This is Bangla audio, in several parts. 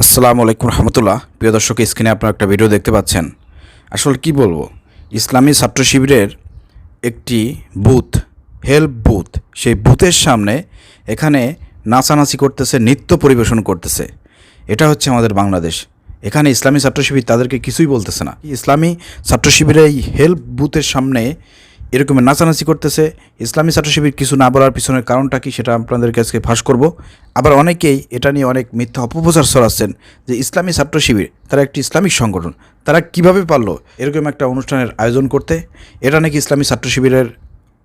আসসালামু আলাইকুম রহমতুল্লাহ। প্রিয় দর্শক স্ক্রিনে আপনারা একটা ভিডিও দেখতে পাচ্ছেন। আসলে কি বলব? ইসলামী ছাত্র শিবিরের একটি বুথ হেল্প বুথ, সেই বুথের সামনে এখানে নাচানাচি করতেছে, নৃত্য পরিবেশন করতেছে। এটা হচ্ছে আমাদের বাংলাদেশ। এখানে ইসলামী ছাত্র শিবির তাদেরকে কিছুই বলতেছে না। ইসলামী ছাত্র শিবিরের এই হেল্প বুথের সামনে এরকম নাচানাচি করতেছে। ইসলামী ছাত্র শিবির কিছু না বলার পিছনের কারণটা কি সেটা আপনাদেরকে আজকে ফাঁস করব। আবার অনেকেই এটা নিয়ে অনেক মিথ্যা অপপ্রচার ছড়াচ্ছেন যে ইসলামী ছাত্র শিবির তারা একটি ইসলামিক সংগঠন। তারা কীভাবে পারল এরকম একটা অনুষ্ঠানের আয়োজন করতে? এটা নাকি ইসলামী ছাত্র শিবিরের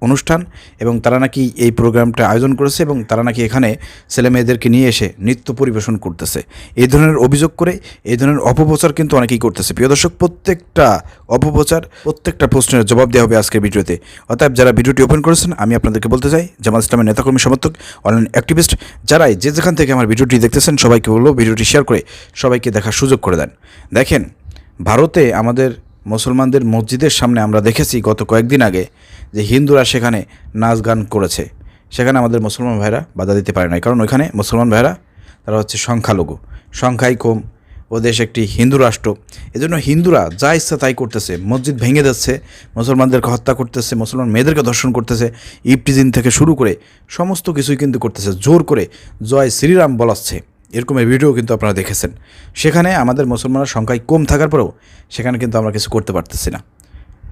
অনুষ্ঠান এবং তারা নাকি এই প্রোগ্রামটা আয়োজন করেছে এবং তারা নাকি এখানে ছেলে মেয়েদেরকে নিয়ে এসে নৃত্য পরিবেশন করতেছে। এই ধরনের অভিযোগ করে, এই ধরনের অপপ্রচার কিন্তু অনেকেই করতেছে। প্রিয় দর্শক, প্রত্যেকটা অপপ্রচার, প্রত্যেকটা প্রশ্নের জবাব দেওয়া হবে আজকের ভিডিওতে। অতএব যারা ভিডিওটি ওপেন করেছেন, আমি আপনাদেরকে বলতে চাই, জামাত ইসলামের নেতাকর্মী সমর্থক অনলাইন অ্যাক্টিভিস্ট যারাই যে যেখান থেকে আমার ভিডিওটি দেখতেছেন, সবাইকে বলব ভিডিওটি শেয়ার করে সবাইকে দেখার সুযোগ করে দেন। দেখেন, ভারতে আমাদের মুসলমানদের মসজিদের সামনে আমরা দেখেছি গত কয়েকদিন আগে যে হিন্দুরা সেখানে নাচ গান করেছে। সেখানে আমাদের মুসলমান ভাইরা বাধা দিতে পারে নাই। কারণ ওইখানে মুসলমান ভাইরা, তারা হচ্ছে সংখ্যালঘু। সংখ্যাই কম। ও দেশ একটি হিন্দু রাষ্ট্র। এজন্য হিন্দুরা যা ইচ্ছা তাই করতেছে। মসজিদ ভেঙে যাচ্ছে মুসলমানদেরকে হত্যা করতেছে, মুসলমান মেয়েদেরকে ধর্ষণ করতেছে ইফটিজিন থেকে শুরু করে সমস্ত কিছুই কিন্তু করতেছে। জোর করে জয় শ্রীরাম বলাচ্ছে। এরকমের ভিডিও কিন্তু আপনারা দেখেছেন। সেখানে আমাদের মুসলমানের সংখ্যায় কম থাকার পরেও সেখানে কিন্তু আমরা কিছু করতে পারতেছি না।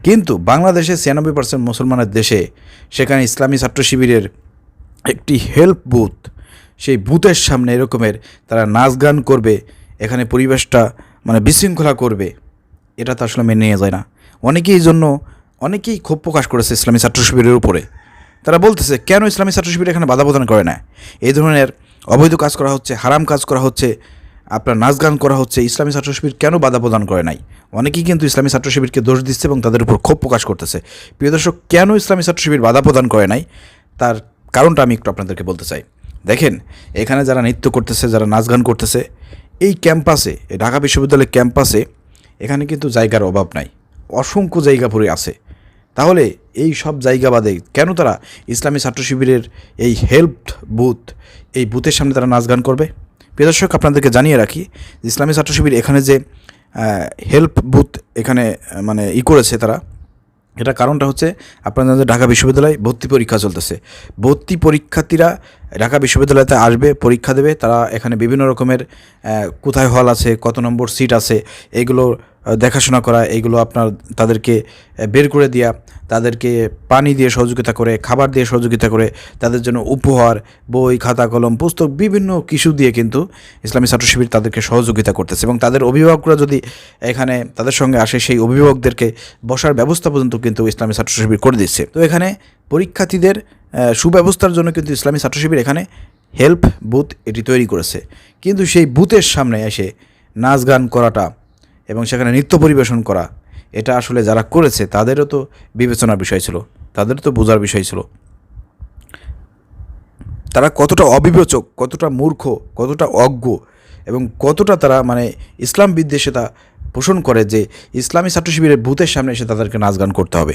কিন্তু বাংলাদেশে ছিয়ানব্বই পার্সেন্ট মুসলমানের দেশে সেখানে ইসলামী ছাত্র শিবিরের একটি হেল্প বুথ সেই বুথের সামনে এরকমের তারা নাচ গান করবে, এখানে পরিবেশটা মানে বিশৃঙ্খলা করবে, এটা তো আসলে মেনে নেওয়া যায় না। অনেকেই এই জন্য অনেকেই ক্ষোভ প্রকাশ করেছে ইসলামী ছাত্র শিবিরের উপরে। তারা বলতেছে, কেন ইসলামী ছাত্র শিবির এখানে বাধা প্রদান করে না? এই ধরনের অবৈধ কাজ করা হচ্ছে, হারাম কাজ করা হচ্ছে, আপনার নাচ গান করা হচ্ছে, ইসলামী ছাত্র শিবির কেন বাধা প্রদান করে নাই? অনেকেই কিন্তু ইসলামী ছাত্র শিবিরকে দোষ দিচ্ছে এবং তাদের উপর ক্ষোভ প্রকাশ করতেছে। প্রিয় দর্শক, কেন ইসলামী ছাত্র শিবির বাধা প্রদান করে নাই? তার কারণটা আমি একটু আপনাদেরকে বলতে চাই। দেখেন, এখানে যারা নৃত্য করতেছে, যারা নাচ গান করতেছে, এই ক্যাম্পাসে ঢাকা বিশ্ববিদ্যালয়ের ক্যাম্পাসে এখানে কিন্তু জায়গার অভাব নাই। অসংখ্য জায়গা পড়ে আছে। তাহলে এই সব জায়গা বাদে কেন তারা ইসলামী ছাত্র শিবিরের এই হেল্প বুথ এই বুথের সামনে তারা নাচ গান করবে? প্রিয় দর্শক আপনাদেরকে জানিয়ে রাখি ইসলামী ছাত্র শিবির এখানে যে হেল্প বুথ এখানে মানে ই করেছে তারা এটা কারণটা হচ্ছে আপনারা জানেন ঢাকা বিশ্ববিদ্যালয়ে ভর্তি পরীক্ষা চলতেছে। ভর্তি পরীক্ষার্থীরা ঢাকা বিশ্ববিদ্যালয়তে আসবে পরীক্ষা দেবে তারা এখানে বিভিন্ন রকমের কোথায় হল আছে কত নম্বর সিট আছে এইগুলো আহ, দেখাশোনা করা এইগুলো আপনার, তাদেরকে বের করে দেওয়া তাদেরকে পানি দিয়ে সহযোগিতা করে, খাবার দিয়ে সহযোগিতা করে, তাদের জন্য উপহার, বই, খাতা, কলম, পুস্তক, বিভিন্ন কিছু দিয়ে কিন্তু ইসলামী ছাত্র শিবির তাদেরকে সহযোগিতা করতেছে। এবং তাদের অভিভাবকরা যদি এখানে তাদের সঙ্গে আসে, সেই অভিভাবকদেরকে বসার ব্যবস্থা পর্যন্ত কিন্তু ইসলামী ছাত্র শিবির করে দিচ্ছে। তো এখানে পরীক্ষার্থীদের সুব্যবস্থার জন্য কিন্তু ইসলামী ছাত্র শিবির এখানে হেল্প বুথ এটি তৈরি করেছে। কিন্তু সেই বুথের সামনে এসে নাচ গান করাটা এবং সেখানে নৃত্য পরিবেশন করা, এটা আসলে যারা করেছে, তাদেরও তো বিবেচনার বিষয় ছিল, তাদেরও তো বোঝার বিষয় ছিল। তারা কতটা অবিবেচক, কতটা মূর্খ, কতটা অজ্ঞ এবং কতটা তারা মানে ইসলাম বিদ্বেষে তা পোষণ করে যে ইসলামী ছাত্র শিবিরের বুথের সামনে এসে তাদেরকে নাচ গান করতে হবে।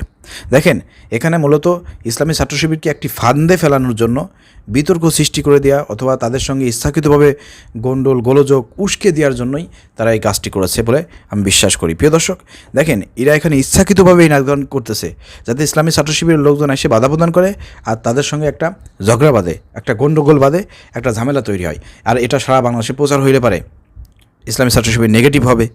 দেখেন, এখানে মূলত ইসলামী ছাত্র শিবিরকে একটি ফান্দে ফেলানোর জন্য বিতর্ক সৃষ্টি করে দেওয়া অথবা তাদের সঙ্গে ইচ্ছাকৃতভাবে গন্ডল, গোলযোগ, উস্কে দেওয়ার জন্যই তারা এই কাজটি করেছে বলে আমি বিশ্বাস করি। প্রিয় দর্শক, দেখেন, এরা এখানে ইচ্ছাকৃতভাবে এই নাচ গান করতেছে যাতে ইসলামী ছাত্র শিবিরের লোকজন এসে বাধা প্রদান করে আর তাদের সঙ্গে একটা ঝগড়া বাঁধে, একটা গণ্ডগোল বাঁধে, একটা ঝামেলা তৈরি হয়। আর এটা সারা বাংলাদেশে প্রচার হইলে পারে। ইসলামী ছাত্র শিবির নেগেটিভ হবে।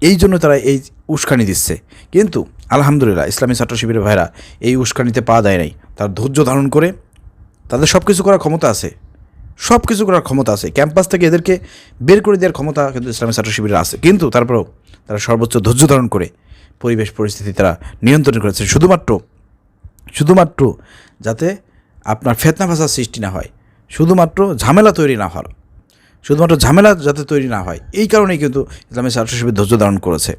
এই জন্য তারা এই উস্কানি দিচ্ছে। কিন্তু আলহামদুলিল্লাহ, ইসলামী ছাত্র শিবিরের ভাইরা এই উস্কানিতে পা দেয় নাই। তার ধৈর্য ধারণ করে তাদের সব কিছু করার ক্ষমতা আছে। সব কিছু করার ক্ষমতা আছে। ক্যাম্পাস থেকে এদেরকে বের করে দেওয়ার ক্ষমতা কিন্তু ইসলামী ছাত্র শিবিরের আছে। কিন্তু তারপরেও তারা সর্বোচ্চ ধৈর্য ধারণ করে পরিবেশ পরিস্থিতি তারা নিয়ন্ত্রণ করেছে। শুধুমাত্র শুধুমাত্র যাতে আপনার ফেতনা ভাষার সৃষ্টি না হয়। শুধুমাত্র ঝামেলা তৈরি না হয়। শুধুমাত্র ঝামেলা যাতে তৈরি না হয়। এই কারণেই কিন্তু ইসলামী ছাত্র শিবির ধৈর্য ধারণ করেছে।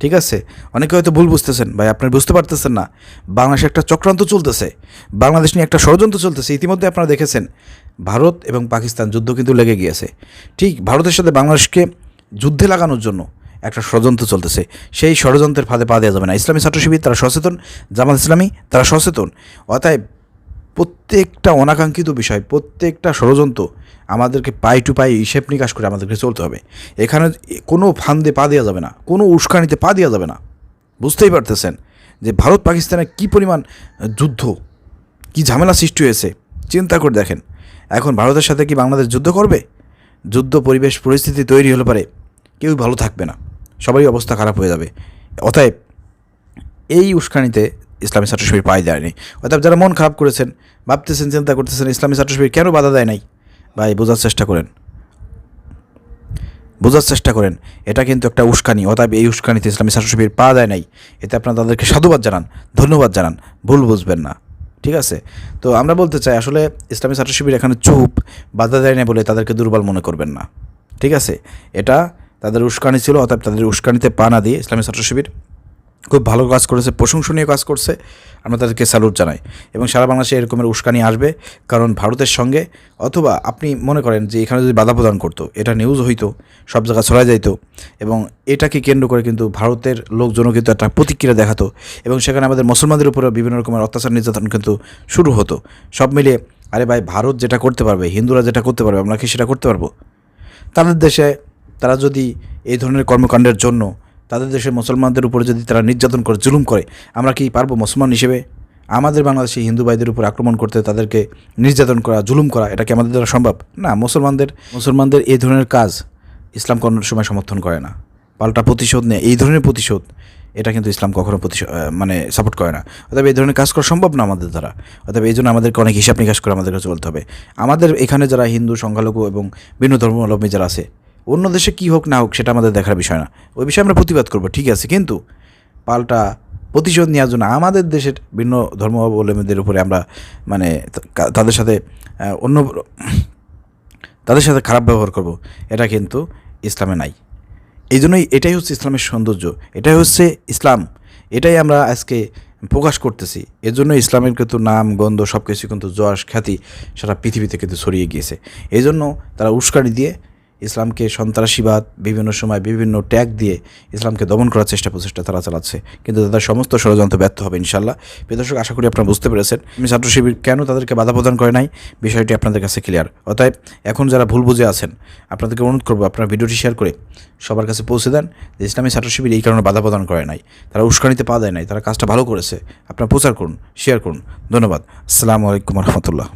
ঠিক আছে? অনেকে হয়তো ভুল বুঝতেছেন, ভাই আপনি বুঝতে পারতেছেন না। বাংলাদেশে একটা চক্রান্ত চলতেছে। বাংলাদেশ নিয়ে একটা ষড়যন্ত্র চলতেছে। ইতিমধ্যে আপনারা দেখেছেন, ভারত এবং পাকিস্তান যুদ্ধ কিন্তু লেগে গিয়েছে। ঠিক ভারতের সাথে বাংলাদেশকে যুদ্ধে লাগানোর জন্য একটা ষড়যন্ত্র চলতেছে। সেই ষড়যন্ত্রের ফাঁদে পা দেওয়া যাবে না। ইসলামী ছাত্র শিবির, তারা সচেতন। জামাত ইসলামী, তারা সচেতন। অতএব প্রত্যেকটা অনাকাঙ্ক্ষিত বিষয়, প্রত্যেকটা ষড়যন্ত্র আমাদেরকে পাই টু পাই হিসেব নিকাশ করে আমাদেরকে চলতে হবে। এখানে কোনো ফান্দে পা দেওয়া যাবে না, কোনো উস্কানিতে পা দেওয়া যাবে না। বুঝতেই পারতেছেন যে ভারত পাকিস্তানের কী পরিমাণ যুদ্ধ, কি ঝামেলা সৃষ্টি হয়েছে, চিন্তা করে দেখেন। এখন ভারতের সাথে কি বাংলাদেশ যুদ্ধ করবে? যুদ্ধ, পরিবেশ, পরিস্থিতি তৈরি হলে পারে কেউ ভালো থাকবে না, সবারই অবস্থা খারাপ হয়ে যাবে। অতএব এই উস্কানিতে ইসলামী ছাত্র শিবির পাই দেয়নি অর্থাৎ যারা মন খারাপ করেছেন, ভাবতেছেন, চিন্তা করতেছেন, ইসলামী ছাত্র শিবির কেন বাধা দেয় নাই? ভাই, বোঝার চেষ্টা করেন। বোঝার চেষ্টা করেন। এটা কিন্তু একটা উস্কানি। অতএব এই উস্কানিতে ইসলামী ছাত্র শিবির পা দেয় নাই। এতে আপনারা তাদেরকে সাধুবাদ জানান, ধন্যবাদ জানান। ভুল বুঝবেন না। ঠিক আছে? তো আমরা বলতে চাই, আসলে ইসলামী ছাত্র শিবির এখানে চুপ, বাধা দেয় না বলে তাদেরকে দুর্বল মনে করবেন না। ঠিক আছে? এটা তাদের উস্কানি ছিল, অতএব তাদের উস্কানিতে পা না দিয়ে ইসলামী ছাত্র শিবির খুব ভালো কাজ করেছে, প্রশংসনীয় কাজ করছে। আমরা তাদেরকে স্যালুট জানাই। এবং সারা বাংলাদেশে এরকমের উস্কানি আসবে, কারণ ভারতের সঙ্গে অথবা আপনি মনে করেন যে এখানে যদি বাধা প্রদান করতো, এটা নিউজ হইতো, সব জায়গায় ছড়ায় যাইতো এবং এটাকে কেন্দ্র করে কিন্তু ভারতের লোকজনও কিন্তু একটা প্রতিক্রিয়া দেখাতো এবং সেখানে আমাদের মুসলমানদের উপরেও বিভিন্ন রকমের অত্যাচার নির্যাতন কিন্তু শুরু হতো। সব মিলিয়ে, আরে ভাই, ভারত যেটা করতে পারবে, হিন্দুরা যেটা করতে পারবে, আমরা কি সেটা করতে পারব? তাদের দেশে তারা যদি এই ধরনের কর্মকাণ্ডের জন্য তাদের দেশের মুসলমানদের উপরে যদি তারা নির্যাতন করে, জুলুম করে, আমরা কি পারব মুসলমান হিসেবে? আমাদের বাংলাদেশি হিন্দু ভাইদের উপর আক্রমণ করতে তাদেরকে নির্যাতন করা, জুলুম করা, এটা কি আমাদের দ্বারা সম্ভব? না, মুসলমানদের মুসলমানদের এই ধরনের কাজ ইসলাম কোনো সময় সমর্থন করে না। পাল্টা প্রতিশোধ নেয়, এই ধরনের প্রতিশোধ, এটা কিন্তু ইসলাম কখনো মানে সাপোর্ট করে না। অতএব এই ধরনের কাজ করা সম্ভব না আমাদের দ্বারা। অতএব এই জন্য আমাদেরকে অনেক হিসাব নিকাশ করে আমাদেরকে চলতে হবে। আমাদের এখানে যারা হিন্দু, সংখ্যালঘু এবং ভিন্ন ধর্মাবলম্বী যারা আছে অন্য দেশে কী হোক না হোক, সেটা আমাদের দেখার বিষয় না। ওই বিষয়ে আমরা প্রতিবাদ করব, ঠিক আছে? কিন্তু পাল্টা প্রতিশোধ নেওয়ার জন্য আমাদের দেশের ভিন্ন ধর্মাবলম্বীদের উপরে আমরা মানে তাদের সাথে অন্য, তাদের সাথে খারাপ ব্যবহার করব, এটা কিন্তু ইসলামে নাই। এই জন্যই এটাই হচ্ছে ইসলামের সৌন্দর্য, এটাই হচ্ছে ইসলাম, এটাই আমরা আজকে প্রকাশ করতেছি। এর জন্য ইসলামের কিন্তু নাম, গন্ধ সব কিছু কিন্তু যশ, খ্যাতি, সারা পৃথিবীতে কিন্তু ছড়িয়ে গিয়েছে। এই জন্য তারা উস্কানি দিয়ে ইসলামকে সন্ত্রাসীবাদ, বিভিন্ন সময় বিভিন্ন ট্যাগ দিয়ে ইসলামকে দমন করার চেষ্টা প্রচেষ্টা তারা চালাচ্ছে। কিন্তু তাদের সমস্ত ষড়যন্ত্র ব্যর্থ হবে ইনশাল্লাহ প্রিয় দর্শক, আশা করি আপনারা বুঝতে পেরেছেন। আমি ছাত্র শিবির কেন তাদেরকে বাধা প্রদান করে নাই? বিষয়টি আপনাদের কাছে ক্লিয়ার অতএব এখন যারা ভুল বুঝে আছেন, আপনাদেরকে অনুরোধ করব আপনারা ভিডিওটি শেয়ার করে সবার কাছে পৌঁছে দেন যে ইসলামী ছাত্র শিবির এই কারণে বাধা প্রদান করে নাই। তারা উস্কানিতে পা দেয় নাই, তারা কাজটা ভালো করেছে। আপনারা প্রচার করুন শেয়ার করুন। ধন্যবাদ। আসসালামু আলাইকুম রহমতুল্লাহ।